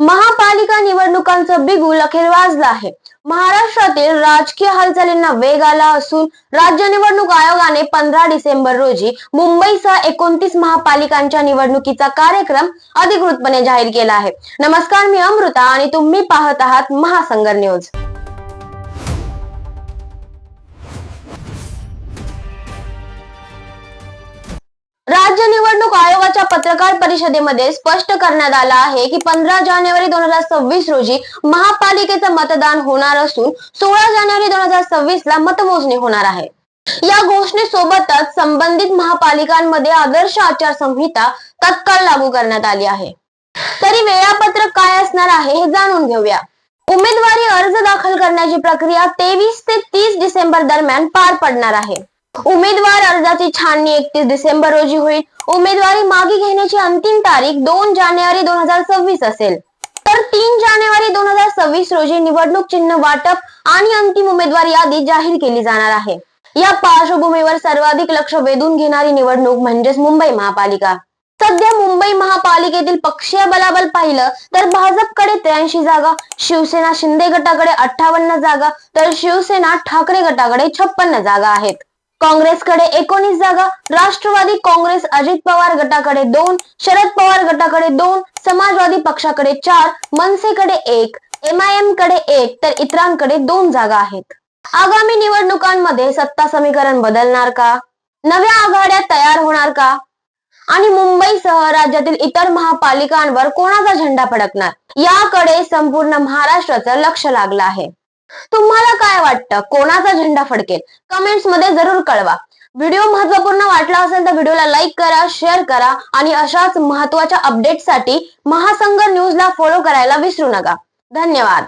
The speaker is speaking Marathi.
महापालिका निवडणुकांचं बिगुल अखेर वाजलं आहे. महाराष्ट्रातील राजकीय हालचालींना वेग आला असून राज्य निवडणूक आयोगाने पंधरा डिसेंबर रोजी मुंबईसह एकोणतीस महापालिकांच्या निवडणुकीचा कार्यक्रम अधिकृतपणे जाहीर केला आहे. नमस्कार मी अमृता आणि तुम्ही पाहत आहात महासंगर न्यूज. निवडणूक पत्रकार परिषदेमध्ये स्पष्ट करण्यात आलं आहे की पंधरा जानेवारी दोन हजार सव्वीस रोजी महापालिकेचं मतदान होणार असून सोळा जानेवारी दोन हजार सव्वीस ला मतमोजणी होणार आहे. या घोषणेसोबतच संबंधित महापालिकांमध्ये आदर्श आचारसंहिता तत्काळ लागू करण्यात आली आहे. तरी वेळापत्रक काय असणार आहे हे जाणून घेऊया. उमेदवारी अर्ज दाखल करण्याची प्रक्रिया तेवीस ते तीस डिसेंबर दरम्यान पार पडणार आहे. उमेदवार अर्जाची छाननी एकतीस डिसेंबर रोजी होईल. उमेदवारी मागे घेण्याची अंतिम तारीख दोन जानेवारी दोन हजार सव्वीस असेल. तर तीन जानेवारी दोन हजार सव्वीस रोजी निवडणूक चिन्ह वाटप आणि अंतिम उमेदवार यादी जाहीर केली जाणार आहे. या पार्श्वभूमीवर सर्वाधिक लक्ष वेधून घेणारी निवडणूक म्हणजेच मुंबई महापालिका. सध्या मुंबई महापालिकेतील पक्षीय बलाबल पाहिलं तर भाजपकडे त्र्याऐंशी जागा शिवसेना शिंदे गटाकडे अठ्ठावन्न जागा तर शिवसेना ठाकरे गटाकडे छप्पन्न जागा आहेत. काँग्रेसकडे एकोणीस जागा राष्ट्रवादी काँग्रेस अजित पवार गटाकडे दोन शरद पवार गटाकडे दोन समाजवादी पक्षाकडे चार मनसेकडे एक एम आय एमकडे एक तर इतरांकडे दोन जागा आहेत. आगामी निवडणुकांमध्ये सत्ता समीकरण बदलणार का? नव्या आघाड्या तयार होणार का? आणि मुंबईसह राज्यातील इतर महापालिकांवर कोणाचा झेंडा फडकणार? याकडे संपूर्ण महाराष्ट्राचं लक्ष लागलं आहे. तुम्हाला काय वाटतं? कोणाचा झेंडा फडकेल? कमेंट्समध्ये जरूर कळवा. व्हिडिओ महत्त्वपूर्ण वाटला असेल तर व्हिडिओला लाईक करा शेअर करा आणि अशाच महत्त्वाच्या अपडेटसाठी महासंघ न्यूजला फॉलो करायला विसरू नका. धन्यवाद.